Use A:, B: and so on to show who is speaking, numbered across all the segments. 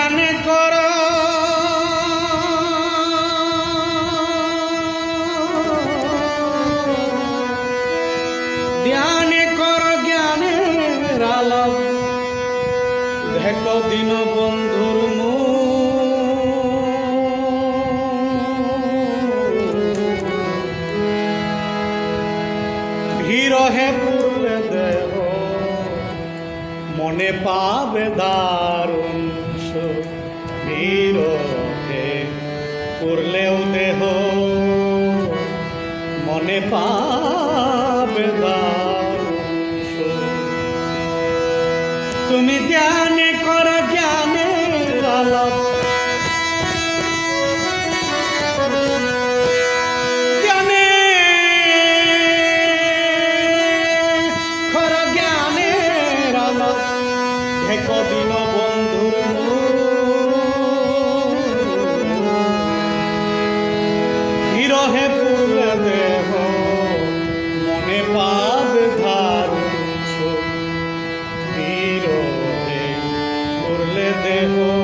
A: জ্ঞানে কর। ধ্যানে কর জ্ঞানের আলাপ। দেখ দিন বন্ধুর দেহ মনে পাবে দারুণ। ভিরহে করলেও দেহ মনে পাবে তুমি ধ্যানে দেহ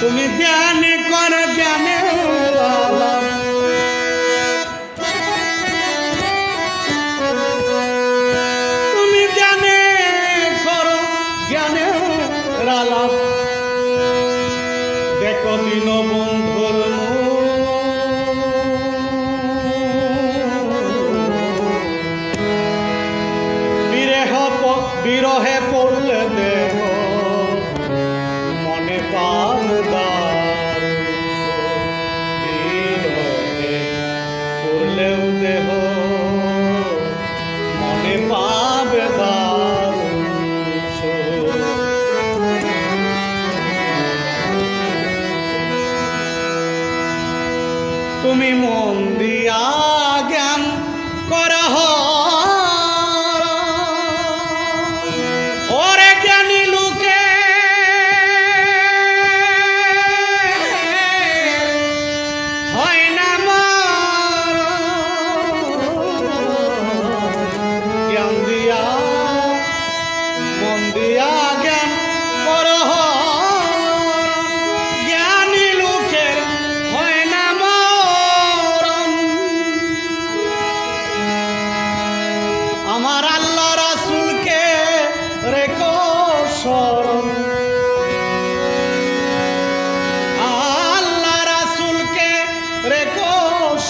A: তুমি ধ্যানে কর জ্ঞানে তুমি ধ্যানে করো জ্ঞানে আলাপ দেখো দিন বন্ধুর বিরেহ বিরহে পড়লে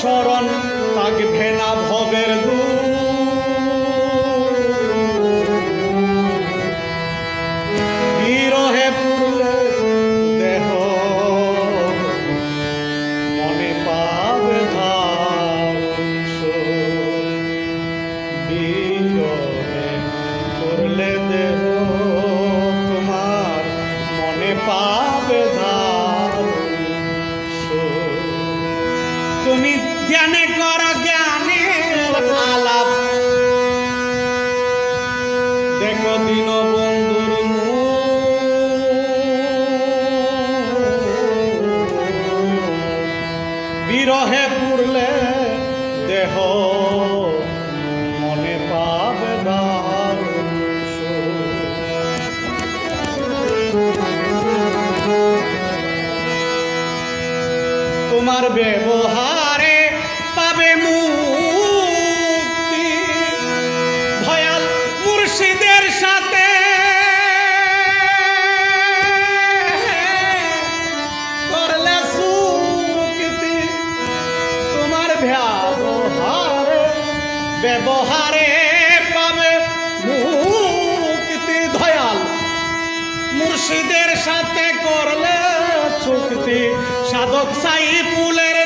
A: স্মরণ থাকবে না ভবের বিরহে পুরলে দেহ মনে পাবে। বিরহে দেহ তোমার মনে পাবে জ্ঞানে কর জ্ঞানের আলাপ। দেখো দিন বন্ধুর বিরহে পুড়লে দেহ মনে পাবে তোমার ব্যবহার তোমার ব্যবহারে পাবে মুক্তি দয়াল। মুর্শিদের সাথে করলে চুক্তি সাধক সাই ফুলের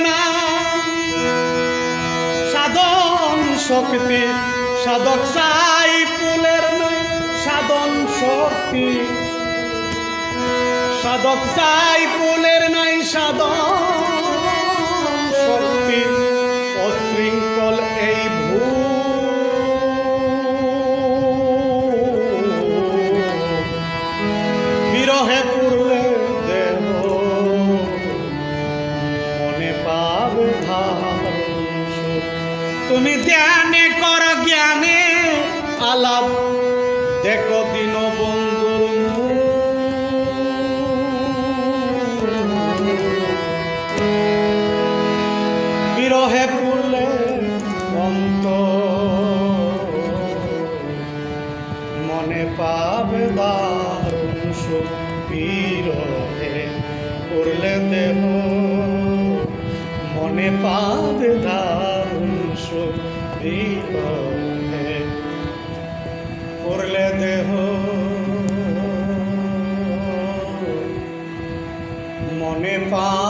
A: শক্তি সাধক সাই ফুলের সাধন শক্তি। সাধক সাই ফুলের নাই সাধন তুমি ধ্যানে কর জ্ঞানে, আলাপ দেখো দিন বন্ধুর। বিরহে পুরলে অন্ত মনে পাবে দারুণ সুখ বিরহে পড়লে দেহ মনে পাবে দারুণ মাংস করলে দেহ মনে পা